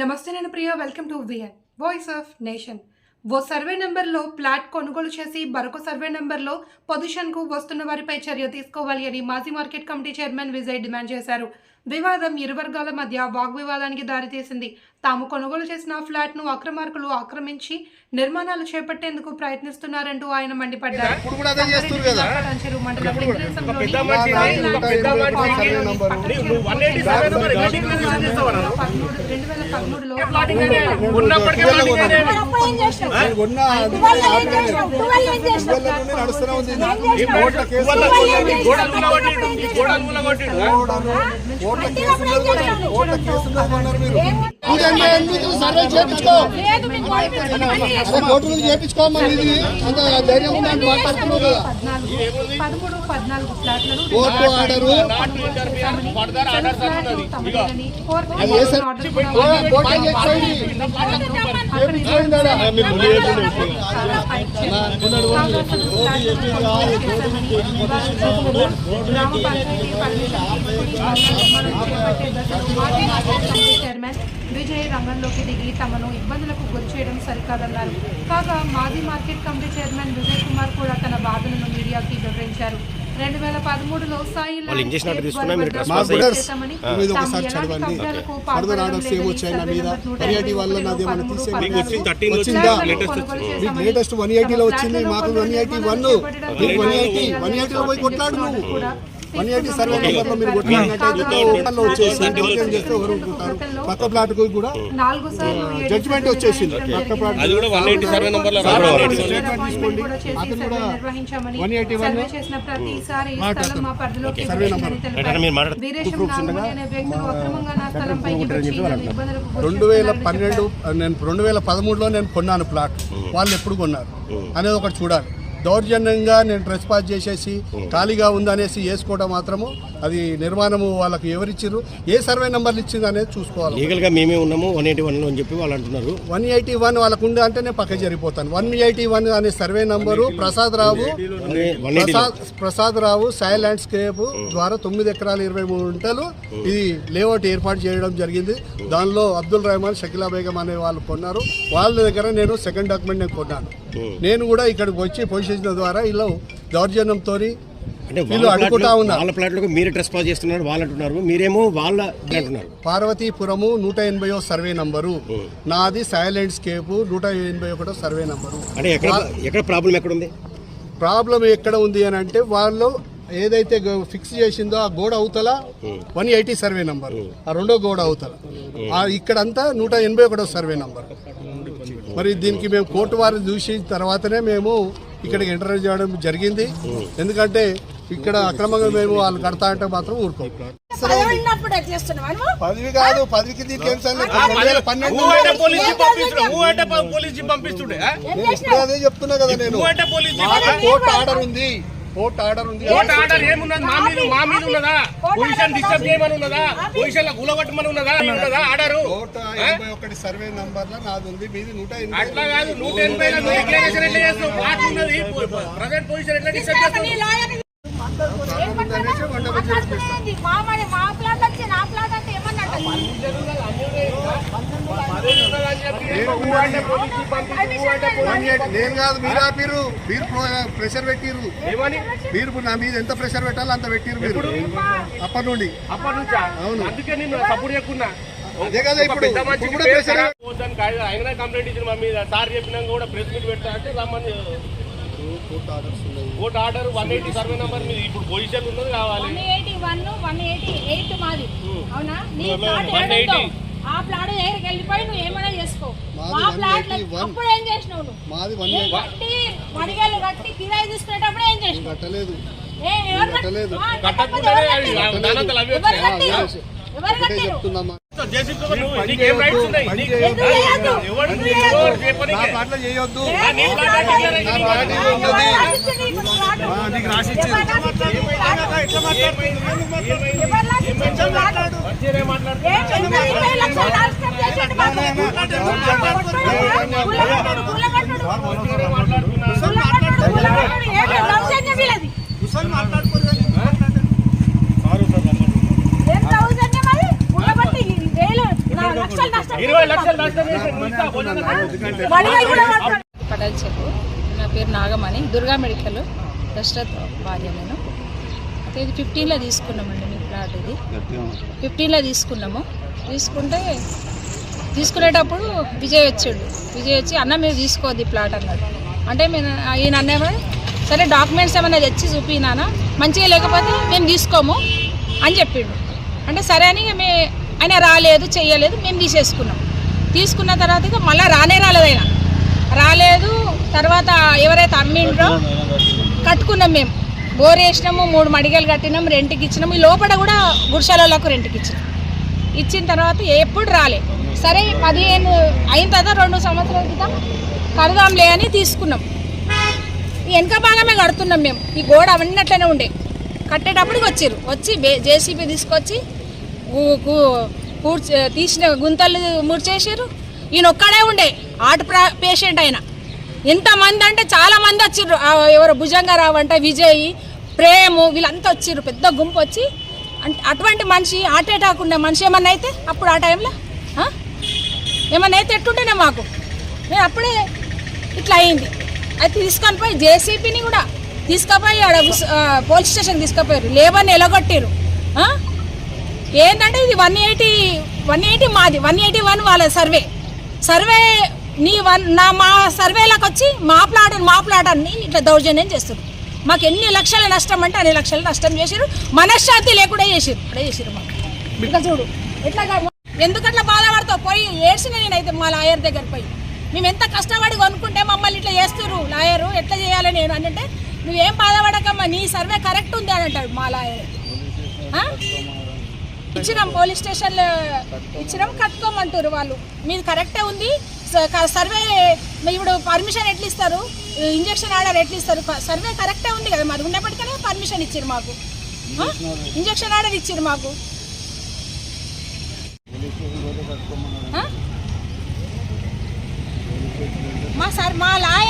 నమస్తే నేను Priya welcome to V N voice of nation oh survey నెంబర్లో plot కొనుగోలు చేసి మరొక సర్వే నెంబర్లో పొజిషన్కు వస్తున్న వారిపై చర్య తీసుకోవాలి అని మాజీ market committee chairman Vijay demand చేశారు. వివాదం ఇరు వర్గాల మధ్య వాగ్వివాదానికి దారితీసింది. తాము కొనుగోలు చేసిన ఫ్లాట్ను అక్రమార్కులు ఆక్రమించి నిర్మాణాలు చేపట్టేందుకు ప్రయత్నిస్తున్నారంటూ ఆయన మండిపడ్డారు ఇప్పుడు కూడా అదే చేస్తున్నారు కదా. లంచెరు మండలం విక్రమసంలోని పెద్ద మనిషి, ఫైవ్ ఒక పెద్ద ల్యాక్స్ మనిషి కాలనీ సర్వే నంబరు. పదమూడు- నువ్వు 180 సర్వే నంబర్ ఎలా డిక్లేర్ చేస్తావు అన్న? పదమూడు రెండు వేల పదమూడులో ఉన్నప్పటికీ ప్లాటింగ్ అనేది. అప్పుడు ఏం చేసినావు? నేను కొన్న అది టువల్ ఏం ఆపేయలేదు. చేసినావు? టువల్ ఏం చేసినావు? టువల్ నుండి నడుస్తూనే ఉంది. ఏం ఈ చేసినావు? కోట్ల కేసులు టువల్ ఏం ఉన్నాయి. చేసినావు? గోడలు కూలగొట్టిండు. ఈ గోడలు కూలగొట్టిండు. కోడలు, కోట్ల కేసులు ఉన్నాయి. కోట్ల కేసులు ఉన్నాయన్నారు మీరు. ఏం- ఇంకా ఎందుకు సర్వే చేయించుకో లేదు, మీకు కోల్పోయింది. అన్ని చేసినావు. అదే కోర్టులు చేయించుకోమని ఇది అంత ధైర్యం ఉందని మాట్లాడుతున్నావు కదా పద్నాలుగు పదమూడు పద్నాలుగు ఫ్లాట్లను కోర్టు ఆర్డరు అది విజయ్ రంగంలోకి దిగి తమను ఇబ్బందులకు గురి చేయడం సరికాదన్నారు. కాగా మాజీ market committee chairman Vijay Kumar కూడా తన బాధలను మీడియాకి వివరించారు. రెండు వేల పదమూడులో సాయి వాళ్ళు ఇంజక్షన్ ఆర్డర్ తీసుకున్నా మీరు మా ట్రెస్పాస్ బ్రదర్స్ చేశామని, మీద తాము ఒకసారి ఎలాంటి చదవండి. కబ్జాలకు ఫర్దర్ పాల్పడడం ఆర్డర్స్ లేదని ఏమొచ్చాయి నా సర్వే మీద నెంబర్ నూట పర్యాటి వల్ల ఎనభై నాది ఏమైనా పదమూడు తీసే పద్నాలుగు మీకు వచ్చింది 13 వచ్చిందా? వచ్చింది. ఫ్లాట్లను లేటెస్ట్ వన్ ఎయిటీలో వచ్చింది మాకు one eighty one one eighty one ఎయిటీలో పోయి కొట్లాడు నువ్వు. కూడా వన్ ఎయిటీ సర్వే నెంబర్లో మీరు వచ్చేసి చేస్తే ఎవరు ఊరుకుంటారు పక్క ప్లాట్కు కూడా నాలుగు సార్లు ఏడు జడ్జిమెంట్ సార్లు వచ్చేసింది. నిర్వహించడం పక్క ప్లాట్ అది కూడా 180 సర్వే నంబర్లో సార్, రావడం వాళ్ళు లేదు. స్టేట్మెంట్ తీసుకోండి. కూడా చేసి అతను సర్వే కూడా నిర్వహించామని, 181 సర్వే చేసిన ప్రతిసారి ఈ మాట స్థలం మా పరిధిలోకి సర్వే వచ్చిందని నంబర్. రెండు వేల పన్నెండు. నేను రెండు వేల పదమూడులో నేను కొన్నాను ప్లాట్ వాళ్ళు ఎప్పుడు కొన్నారు? అనేది ఒకటి చూడాలి. దౌర్జన్యంగా నేను ట్రెస్ పాస్ చేసేసి ఖాళీగా ఉందనేసి వేసుకోవడం మాత్రము అది నిర్మాణము వాళ్ళకి ఎవరిచ్చిర్రు ఏ సర్వే నెంబర్లు ఇచ్చింది అనేది చూసుకోవాలి. లీగల్గా మేమే ఉన్నాము వన్ ఎయిటీ వన్ అని చెప్పి వాళ్ళు అంటున్నారు. వన్ ఎయిటీ వన్ వాళ్ళకు ఉండే అంటే నేను పక్క జరిగిపోతాను. వన్ ఎయిటీ వన్ అనే survey number Prasad Rao Prasad Prasad Rao Sai landscape ద్వారా తొమ్మిది ఎకరాల ఇరవై మూడు గుంటలు ఇది లేఅవుట్ ఏర్పాటు చేయడం జరిగింది. దానిలో అబ్దుల్ రెహమాన్ షకీలా బేగం అనే వాళ్ళు కొన్నారు. వాళ్ళ దగ్గర నేను సెకండ్ డాక్యుమెంట్ నేను కొన్నాను. నేను కూడా ఇక్కడికి వచ్చి పొజిషన్ ద్వారా ఇలా దౌర్జన్యంతో అంటే వీళ్ళు ఉన్నారు. వాళ్ళ ప్లాట్లకు మీరు ట్రెస్ పాస్ చేస్తున్నారు వాళ్ళు అంటున్నారు మీరేమో వాళ్ళ ఇది అంటున్నారు. పార్వతీపురము నూట ఎనభైయో సర్వే నంబరు. నాది సాయి ల్యాండ్స్కేప్ నూట ఎనభై ఒకటో సర్వే నంబరు. అంటే ఎక్కడ ఎక్కడ ప్రాబ్లం ఎక్కడ ఉంది ప్రాబ్లం ఎక్కడ ఉంది అని అంటే వాళ్ళు ఏదైతే ఫిక్స్ చేసిందో ఆ గోడ అవతల వన్ ఎయిటీ సర్వే నంబర్. ఆ రెండో గోడ అవతల. ఇక్కడంతా నూట ఎనభై ఒకటో సర్వే నంబర్. మరి దీనికి మేము కోర్టు వారిని చూసి తర్వాతనే మేము ఇక్కడికి ఎంటర్ చేయడం జరిగింది. ఎందుకంటే ఇక్కడ అక్రమంగా మేము వాళ్ళు కడతా అంటే మాత్రం ఊరుకోం. పదవి కాదు పదవికి అదే చెప్తున్నా కదా నేను. కోర్టు ఆర్డర్ ఉంది. కోర్టు ఆర్డర్ ఉంది. కోర్టు ఆర్డర్ ఏమున్నది? మా మీద మా మీద ఉన్నదా? పొజిషన్ డిస్టర్బ్ చేయమని ఉన్నదా? పొజిషన్లో కూలగొట్టమని ఉన్నదా? ఉన్నదా. ఆర్డరు? ఒకటి సర్వే నంబర్లో నాది ఉంది మీది నూట అట్లా కాదు నూట ఎనభై డిక్లరేషన్ ఎట్లా చేస్తావు? ప్లాట్ ఉన్నది. ప్రజెంట్ పొజిషన్ ఎట్లా డిస్టర్బ్ చేస్తావు. మా ప్లాట్ వచ్చి నా ప్లాట్ అంటే ఏమన్నట్టు నేను కాదు మీరు ఆపిరు మీరు ప్రో- ప్రెషర్ పెట్టిరు ఏమని? మీరు నా మీద ఎంత ప్రెషర్ పెట్టాలో అంత పెట్టిరు మీరు. అప్పటి నుండి. అవును. అందుకే నేను సపోర్ట్ చెప్పుకున్నా అదే కదా ఇప్పుడు. ఇప్పుడు ప్రెషర్ ఆయన కంప్లైంట్ ఇచ్చిన మా మీద. సార్ చెప్పినాక కూడా ప్రెస్ మీట్ పెడతా అంటే రమ్మని. Court order one eighty survey number మీద. ఇప్పుడు పొజిషన్ ఉన్నది కావాలి. One eighty one one eighty eight మాది. అవునా? నీ ప్లాట్ 180. ఏడుందో? ఆ ప్లాట్ దగ్గరికి వెళ్ళిపోయి నువ్వు ఏమైనా చేసుకో. మా ప్లాట్ 181. అప్పుడు ఏం చేసినావు నువ్వు? కట్టి మడిగాలు కట్టి కిరాయి తీసుకునేటప్పుడు ఏం చేసినావు? కట్టలేదు. ఏ, ఎవరు కట్టిరు? చేయొద్దు. పటల్ చెప్పు. నా పేరు నాగమణి. దుర్గా మెడికల్ దశరథ్ భార్య నేను. అయితే ఇది ఫిఫ్టీన్లో తీసుకున్నామండి మీ ప్లాట్ ఇది. ఫిఫ్టీన్లో తీసుకున్నాము. తీసుకుంటే తీసుకునేటప్పుడు విజయ్ వచ్చాడు. విజయ్ వచ్చి అన్న మీరు తీసుకోవద్దు ఈ ప్లాట్ అన్నాడు. అంటే మేము ఈయన అన్నేమో సరే డాక్యుమెంట్స్ ఏమైనా తెచ్చి చూపినానా మంచిగా లేకపోతే మేము తీసుకోము అని చెప్పిండు. అంటే సరే అని మే ఆయన రాలేదు చేయలేదు మేము తీసేసుకున్నాం. తీసుకున్న తర్వాత ఇక మళ్ళీ రానే రాలేదు ఆయన. రాలేదు తర్వాత ఎవరైతే అమ్మిండ్రో కట్టుకున్నాం మేము. బోర్ వేసినాము మూడు మడిగలు కట్టినాం రెంట్కి ఇచ్చినాము. ఈ లోపల కూడా గుడిసెలకు రెంట్కి ఇచ్చినాం. ఇచ్చిన తర్వాత ఎప్పుడు రాలే. సరే పదిహేను అయిన తర్వాత రెండు సంవత్సరాల క్రితం కడదాంలే అని తీసుకున్నాం. ఈ వెనక భాగమే కడుతున్నాం మేము. ఈ గోడ అవన్నట్లనే ఉండే. కట్టేటప్పటికి వచ్చారు. వచ్చి జేసీబీ తీసుకొచ్చి గు- తీసిన గుంతలు ముడిచేసారు ఈయన ఒక్కడే ఉండే హార్ట్ ప్రా- పేషెంట్ ఆయన. ఎంతమంది అంటే చాలామంది వచ్చిర్రు. ఆ ఎవరు భుజంగారావు అంటే విజయ్ ప్రేము వీళ్ళంతా వచ్చిర్రు. పెద్ద గుంపు వచ్చి అంటే అటువంటి మనిషి హార్ట్ అటాక్ మనిషి ఏమన్నా అయితే అప్పుడు ఆ టైంలో ఏమన్నా అయితే ఎట్టుంటేనే మాకు. నేను అప్పుడే ఇట్లా అయింది. అది తీసుకొని పోయి జేసీబీని కూడా తీసుకుపోయి ఆడ పోలీస్ స్టేషన్ తీసుకుపోయారు. లేబర్ని ఎలగొట్టారు ఏంటంటే ఇది వన్ ఎయిటీ వన్ ఎయిటీ మాది వన్ ఎయిటీ వన్ వాళ్ళ సర్వే. సర్వే నీ వన్ నా మా సర్వేలకు వచ్చి మా ప్లాట్ మా ప్లాట్ అని ఇట్లా దౌర్జన్యం చేస్తారు మాకు ఎన్ని లక్షల నష్టం అంటే అన్ని లక్షల నష్టం చేసారు మనశ్శాంతి లేకుండా చేసారు ఇప్పుడే చేసారు మాకు. ఇంకా చూడు. ఎట్లా ఎందుకట్లా బాధపడతావు? పోయి ఏడ్చిన నేనైతే మా లాయర్ దగ్గర పోయి. మేము ఎంత కష్టపడి కొనుక్కుంటే మమ్మల్ని ఇట్లా చేస్తారు లాయరు ఎట్లా చేయాలి నేను? అంటే నువ్వేం బాధపడకమ్మా నీ సర్వే కరెక్ట్ ఉంది అని అంటాడు మా లాయర్. ఇచ్చినాం పోలీస్ స్టేషన్లో ఇచ్చినాం కట్టుకోమంటారు వాళ్ళు. మీది కరెక్టే ఉంది. సర్వే ఇప్పుడు పర్మిషన్ ఎట్లా ఇస్తారు ఇంజక్షన్ ఆర్డర్ ఎట్లా ఇస్తారు సర్వే కరెక్టే ఉంది కదా? మరి ఉన్నప్పటికనే పర్మిషన్ ఇచ్చారు మాకు. ఇంజక్షన్ ఆర్డర్ ఇచ్చారు మాకు. ఆ? మా సార్ మా లాయర్